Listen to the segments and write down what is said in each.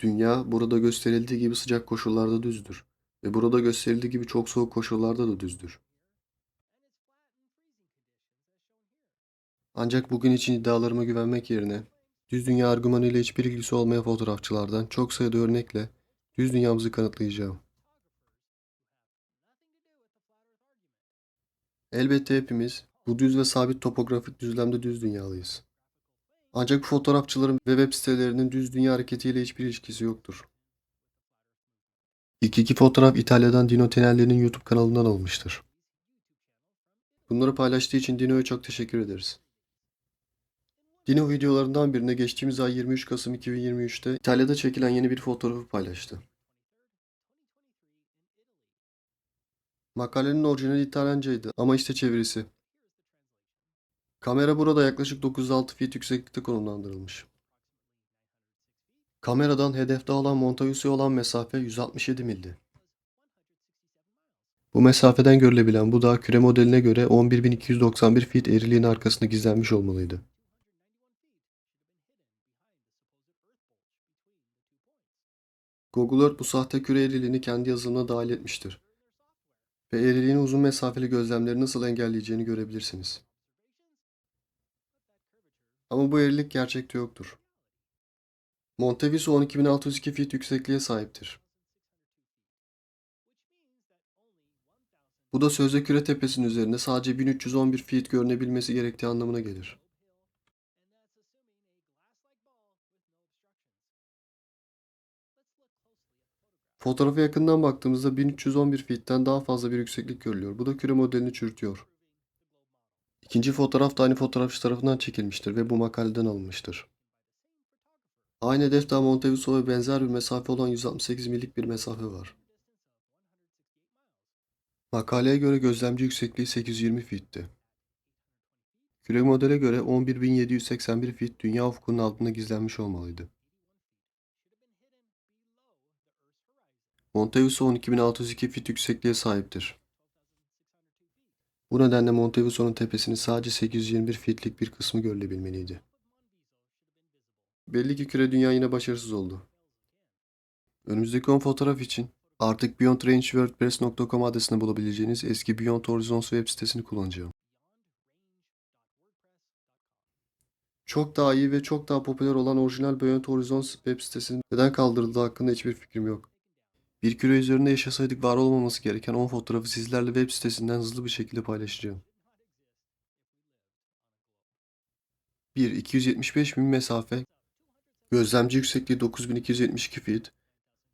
Dünya burada gösterildiği gibi sıcak koşullarda düzdür ve burada gösterildiği gibi çok soğuk koşullarda da düzdür. Ancak bugün için iddialarıma güvenmek yerine düz dünya argümanıyla hiçbir ilgisi olmayan fotoğrafçılardan çok sayıda örnekle düz dünyamızı kanıtlayacağım. Elbette hepimiz bu düz ve sabit topografik düzlemde düz dünyalıyız. Ancak fotoğrafçıların ve web sitelerinin düz dünya hareketiyle hiçbir ilişkisi yoktur. İlk iki fotoğraf İtalya'dan Dino Tenelli'nin YouTube kanalından alınmıştır. Bunları paylaştığı için Dino'ya çok teşekkür ederiz. Dino videolarından birine geçtiğimiz ay 23 Kasım 2023'te İtalya'da çekilen yeni bir fotoğrafı paylaştı. Makalenin orijinali İtalyancaydı ama işte çevirisi. Kamera burada yaklaşık 906 feet yükseklikte konumlandırılmış. Kameradan hedefte olan Montavius'e olan mesafe 167 mildi. Bu mesafeden görülebilen bu dağ küre modeline göre 11.291 feet eğriliğin arkasında gizlenmiş olmalıydı. Google Earth bu sahte küre eğriliğini kendi yazılımına dahil etmiştir. Ve eğriliğin uzun mesafeli gözlemleri nasıl engelleyeceğini görebilirsiniz. Ama bu eğrilik gerçekte yoktur. Monteviso 12.602 feet yüksekliğe sahiptir. Bu da sözde küre tepesinin üzerinde sadece 1311 feet görünebilmesi gerektiği anlamına gelir. Fotoğrafa yakından baktığımızda 1311 feet'ten daha fazla bir yükseklik görülüyor. Bu da küre modelini çürütüyor. İkinci fotoğraf da aynı fotoğrafçı tarafından çekilmiştir ve bu makaleden alınmıştır. Aynı hedef daha Monteviso ve benzer bir mesafe olan 168 millik bir mesafe var. Makaleye göre gözlemci yüksekliği 820 feet'ti. Küre modele göre 11.781 feet dünya ufkunun altında gizlenmiş olmalıydı. Monteviso 12.602 feet yüksekliğe sahiptir. Bu nedenle Monteviso'nun tepesinin sadece 821 feetlik bir kısmı görülebilmeliydi. Belli ki küre dünya yine başarısız oldu. Önümüzdeki 10 fotoğraf için artık beyondrange.wordpress.com adresinde bulabileceğiniz eski Beyond Horizons web sitesini kullanacağım. Çok daha iyi ve çok daha popüler olan orijinal Beyond Horizons web sitesinin neden kaldırıldığı hakkında hiçbir fikrim yok. Bir küre üzerinde yaşasaydık var olmaması gereken 10 fotoğrafı sizlerle web sitesinden hızlı bir şekilde paylaşacağım. 1. 275 bin mesafe. Gözlemci yüksekliği 9272 feet.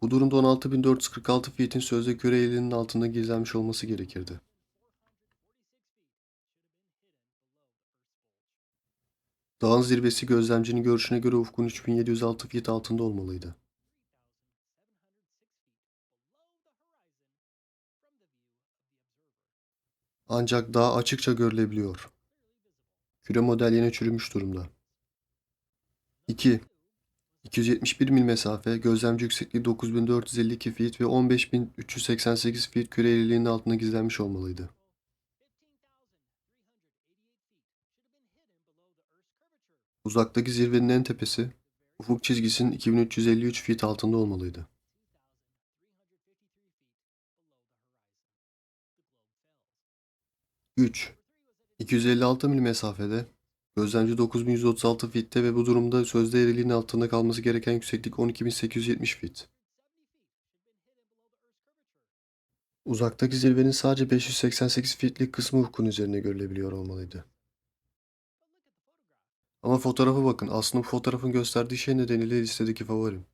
Bu durumda 16446 feet'in sözde küre eğriliğinin altında gizlenmiş olması gerekirdi. Dağın zirvesi gözlemcinin görüşüne göre ufkun 3706 feet altında olmalıydı. Ancak dağ açıkça görülebiliyor. Küre model yine çürümüş durumda. 2. 271 mil mesafe, gözlemci yüksekliği 9452 feet ve 15388 feet küre eğriliğinin altında gizlenmiş olmalıydı. Uzaktaki zirvenin en tepesi, ufuk çizgisinin 2353 feet altında olmalıydı. 3. 256 mil mesafede, gözlemci 9136 feet'te ve bu durumda sözde eğriliğin altında kalması gereken yükseklik 12870 feet. Uzaktaki zirvenin sadece 588 feet'lik kısmı ufkun üzerine görülebiliyor olmalıydı. Ama fotoğrafa bakın. Aslında bu fotoğrafın gösterdiği şey nedeniyle listedeki favorim.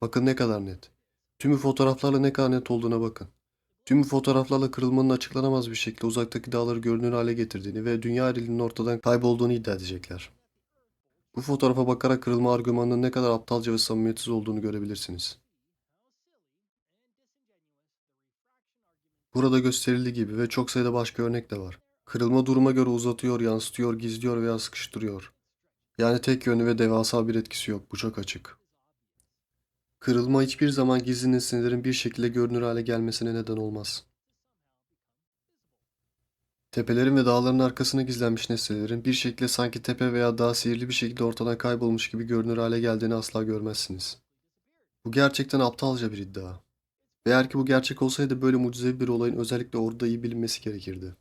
Bakın ne kadar net. Tüm fotoğraflarla ne kadar net olduğuna bakın. Tüm bu fotoğraflarla kırılmanın açıklanamaz bir şekilde uzaktaki dağları görünür hale getirdiğini ve dünya eğriliğinin ortadan kaybolduğunu iddia edecekler. Bu fotoğrafa bakarak kırılma argümanının ne kadar aptalca ve samimiyetsiz olduğunu görebilirsiniz. Burada gösterildiği gibi ve çok sayıda başka örnek de var. Kırılma duruma göre uzatıyor, yansıtıyor, gizliyor veya sıkıştırıyor. Yani tek yönlü ve devasa bir etkisi yok. Bu çok açık. Kırılma hiçbir zaman gizli nesnelerin bir şekilde görünür hale gelmesine neden olmaz. Tepelerin ve dağların arkasına gizlenmiş nesnelerin bir şekilde sanki tepe veya dağ sihirli bir şekilde ortadan kaybolmuş gibi görünür hale geldiğini asla görmezsiniz. Bu gerçekten aptalca bir iddia. Ve eğer ki bu gerçek olsaydı böyle mucizevi bir olayın özellikle orada iyi bilinmesi gerekirdi.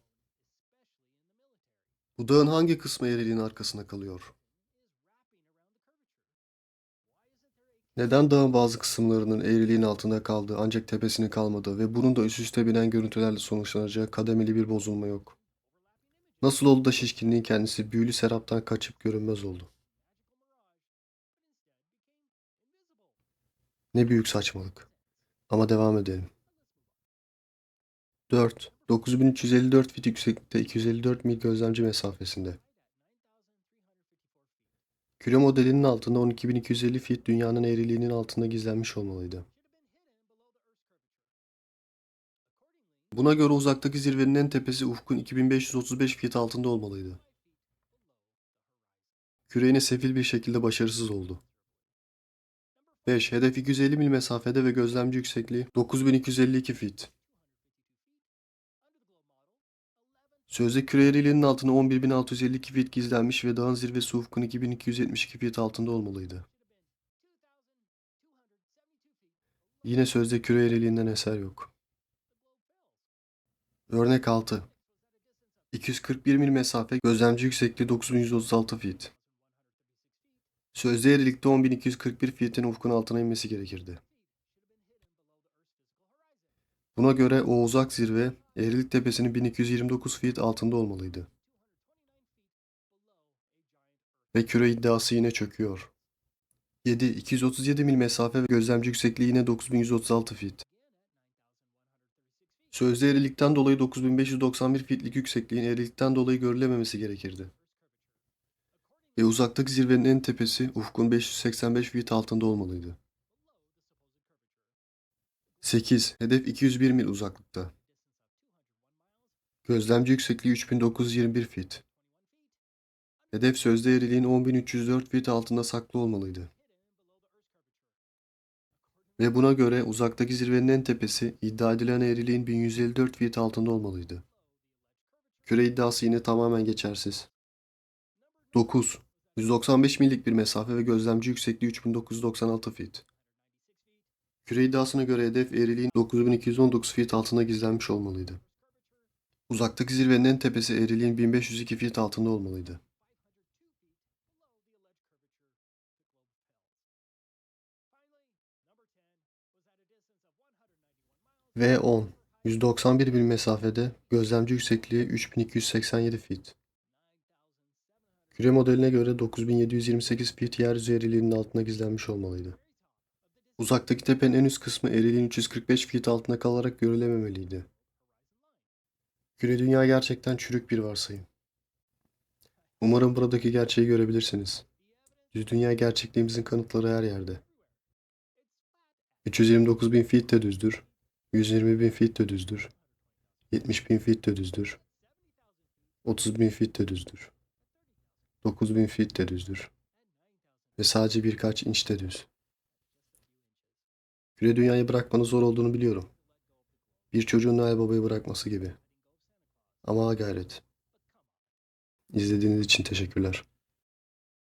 Bu dağın hangi kısmı eğriliğin arkasında kalıyor? Neden dağın bazı kısımlarının eğriliğin altında kaldığı ancak tepesinin kalmadığı ve bunun da üst üste binen görüntülerle sonuçlanacağı kademeli bir bozulma yok? Nasıl oldu da şişkinliğin kendisi büyülü seraptan kaçıp görünmez oldu? Ne büyük saçmalık. Ama devam edelim. 4. 9354 fit yükseklikte 254 mil gözlemci mesafesinde. Küre modelinin altında 12250 fit dünyanın eğriliğinin altında gizlenmiş olmalıydı. Buna göre uzaktaki zirvenin en tepesi ufkun 2535 fit altında olmalıydı. Küre yine sefil bir şekilde başarısız oldu. 5. Hedef 250 mil mesafede ve gözlemci yüksekliği 9252 fit. Sözde küre eğriliğinin altına 11652 fit gizlenmiş ve dağın zirvesi ufkun 2272 fit altında olmalıydı. Yine sözde küre eğriliğinden eser yok. Örnek 6. 241 mil mesafe, gözlemci yüksekliği 9136 fit. Sözde eğrilikte 10241 fitin ufkun altına inmesi gerekirdi. Buna göre o uzak zirve eğrilik tepesinin 1229 fit altında olmalıydı. Ve küre iddiası yine çöküyor. 7. 237 mil mesafe ve gözlemci yüksekliği yine 9136 fit. Sözde eğrilikten dolayı 9591 fitlik yüksekliğin eğrilikten dolayı görülememesi gerekirdi. Ve uzaktaki zirvenin en tepesi ufkun 585 fit altında olmalıydı. 8. Hedef 201 mil uzaklıkta. Gözlemci yüksekliği 3921 fit. Hedef sözde eğriliğin 10304 fit altında saklı olmalıydı. Ve buna göre uzaktaki zirvenin en tepesi iddia edilen eğriliğin 1154 fit altında olmalıydı. Küre iddiası yine tamamen geçersiz. 9. 195 millik bir mesafe ve gözlemci yüksekliği 3996 fit. Küre iddiasına göre hedef eğriliğin 9219 fit altında gizlenmiş olmalıydı. Uzaktaki zirvenin en tepesi eğriliğin 1502 fit altında olmalıydı. Ve 10. 191 mil mesafede gözlemci yüksekliği 3287 fit. Küre modeline göre 9728 fit yeryüzü eğriliğinin altında gizlenmiş olmalıydı. Uzaktaki tepenin en üst kısmı eğriliğin 345 fit altında kalarak görülememeliydi. Küre dünya gerçekten çürük bir varsayım. Umarım buradaki gerçeği görebilirsiniz. Düz dünya gerçekliğimizin kanıtları her yerde. 329 bin feet de düzdür. 120 bin feet de düzdür. 70 bin feet de düzdür. 30 bin feet de düzdür. 9 bin feet de düzdür. Ve sadece birkaç inç de düz. Küre dünyayı bırakmanın zor olduğunu biliyorum. Bir çocuğun Noel Baba'yı bırakması gibi. Ama gayret. İzlediğiniz için teşekkürler.